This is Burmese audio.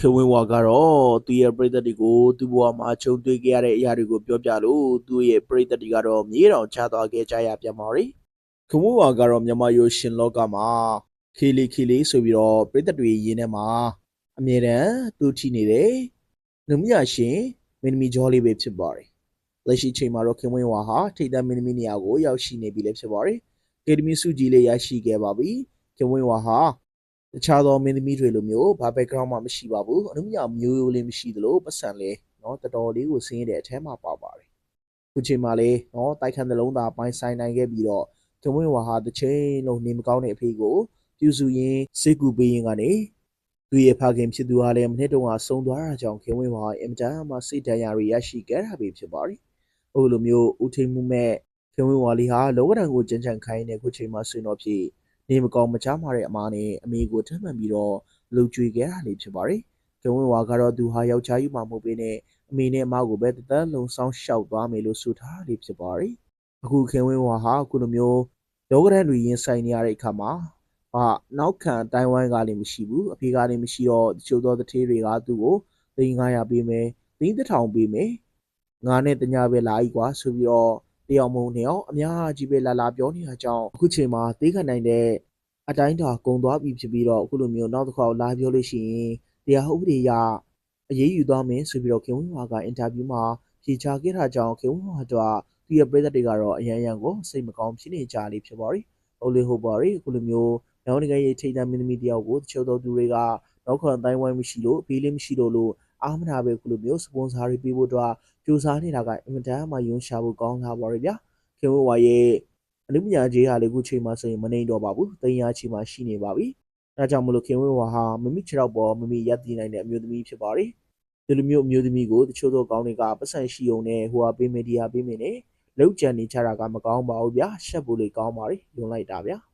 ခေဝင်းဝါကတော့သူ့ရဲ့ပရိသတ်တွေကိုသူ့ဘဝမှာခြုံတွေ့ခဲ့ရတဲ့အရာတွေကိုပြောပြလို့သူ့ရဲ့ပရိသတ်တွေကတော့မြေတောင်ချသွားခဲ့ကြရပြန်ပါရီခေဝင်းဝါကတော့မြန်မာရိုရှင်လောကမှာခေလီခေလီဆိုပြီးတော့ပရိသတ်တွေရင်းထဲမှာအမြဲတမ်းသူ့ထိနေတယ်လူမရရှင်မင်းသမီးဂျော်လေးပဲဖြစ်ပါတယ်လက်ရှိချိန်မှာတော့ခေဝင်းဝါဟာထိတ်တန့်မင်းသမီးနေရာကိုရောက်ရှိနေပြီလည်းဖြစ်ပါတယ်ကေဒမီစုကြီးလေးရရှိခဲ့ပါပြီခေဝင်းဝါဟာ တခြားသောမင်းသမီးတွေလိုမျိုးဘာ background မှမရှိပါဘူးအနုမြမျိုးရိုးလေးမရှိသလိုပတ်စံလေးနော်တော်တော်လေးကိုစင်းရတဲ့အထဲမှာပါပါတယ်ခုချိန်မှာလေနော်တိုက်ခန်းသလုံးသားပိုင်းဆိုင်နိုင်ခဲ့ပြီးတော့ဒွန်းဝင်းဝါဟာတစ်ချိန်လုံးနေမကောင်းတဲ့အဖေကိုပြုစုရင်းစိတ်ကူပေးရင်းကနေသူရဲ့ဖခင်ဖြစ်သူဟာလည်းမနစ်တုံးကဆုံးသွားတာကြောင့်ခင်ဝင်းဝါအင်တန်မှာစိတ်ဒဏ်ရာတွေရရှိခဲ့တာပဲဖြစ်ပါတယ်အခုလိုမျိုးဦးထိန်မှုမဲ့ခင်ဝင်းဝါလီဟာလောကဒဏ်ကိုကြံ့ကြံ့ခိုင်းတဲ့ခုချိန်မှာဆွေးနွေးဖြစ် နေမကောင်းမချမှာတဲ့အမားနဲ့အမေကိုထပ်မံပြီးတော့လှုပ်ကြွေခဲ့တာလေးဖြစ်ပါတယ်။ကျုံဝင်ဝါကတော့သူဟာယောက်ျားယူမှမဟုတ်ဘဲနဲ့အမေနဲ့အမကိုပဲတသက်လုံးစောင်းရှောက်သွားမယ်လို့ဆိုထားတာလေးဖြစ်ပါတယ်။အခုခင်ဝင်းဝါဟာအခုလိုမျိုးလောကဒဏ်တွေရင်ဆိုင်နေရတဲ့အခါမှာဟာနောက်ခံတိုင်ဝမ်ကလည်းမရှိဘူးအဖေကလည်းမရှိတော့တချို့သောတထေးတွေကသူ့ကိုသိန်း900ပေးမယ်သိန်း1000ပေးမယ်ငါနဲ့တညာပဲလာ ਈ ကွာဆိုပြီးတော့ တယောက်မုံတယောက်အများကြီးပဲလာလာပြောနေတာကြောင့်အခုချိန်မှာတေးခံနိုင်တဲ့အတိုင်းတာကုံသွားပြီဖြစ်ပြီးတော့အခုလိုမျိုးနောက်တစ်ခါလာပြောလို့ရှိရင်တရားဥပဒေအရအရေးယူသွားမယ်ဆိုပြီးတော့ခင်ဝင်းဝါကအင်တာဗျူးမှာဖြေချခဲ့တာကြောင့်ခင်ဝင်းဝါတို့သူ့ရဲ့ပြည်သက်တွေကတော့အရန်ရန်ကိုစိတ်မကောင်းဖြစ်နေကြလိမ့်ဖြစ်ပါရီ။ဟုတ်လေဟုတ်ပါရီအခုလိုမျိုးနောက်တစ်ခါရေးထိတ်တန့်မင်းသမီးတယောက်ကိုတချို့သောသူတွေကနောက်ခံတိုင်းဝိုင်းမရှိလို့ဘေးလေးမရှိတော့လို့ အားမနာပဲအခုလိုမျိုးစပွန်ဆာတွေပေးဖို့အတွက်ကြိုးစားနေတာကအင်မတန်မှယွန်းရှာဖို့ကောင်းလာပါရီဗျာ။ခင်ဝင်းဝါရဲ့အနုပညာကြီးဟာလေအခုချိန်မှာဆိုရင်မနေတော့ပါဘူး။တင်ရချိန်မှာရှိနေပါပြီ။ဒါကြောင့်မလို့ခင်ဝင်းဝါဟာမမိချတော့ပေါ်မမိရက်တည်နိုင်တဲ့အမျိုးသမီးဖြစ်ပါရီ။ဒီလိုမျိုးအမျိုးသမီးကိုတချို့သောကောင်းတွေကပတ်စံရှိုံနဲ့ဟိုဟာပေးမယ်ဒီဟာပေးမယ်နဲ့လောက်ကြံနေကြတာကမကောင်းပါဘူးဗျာ။ရှက်ဖို့လေကောင်းပါရီ။ယုံလိုက်တာဗျာ။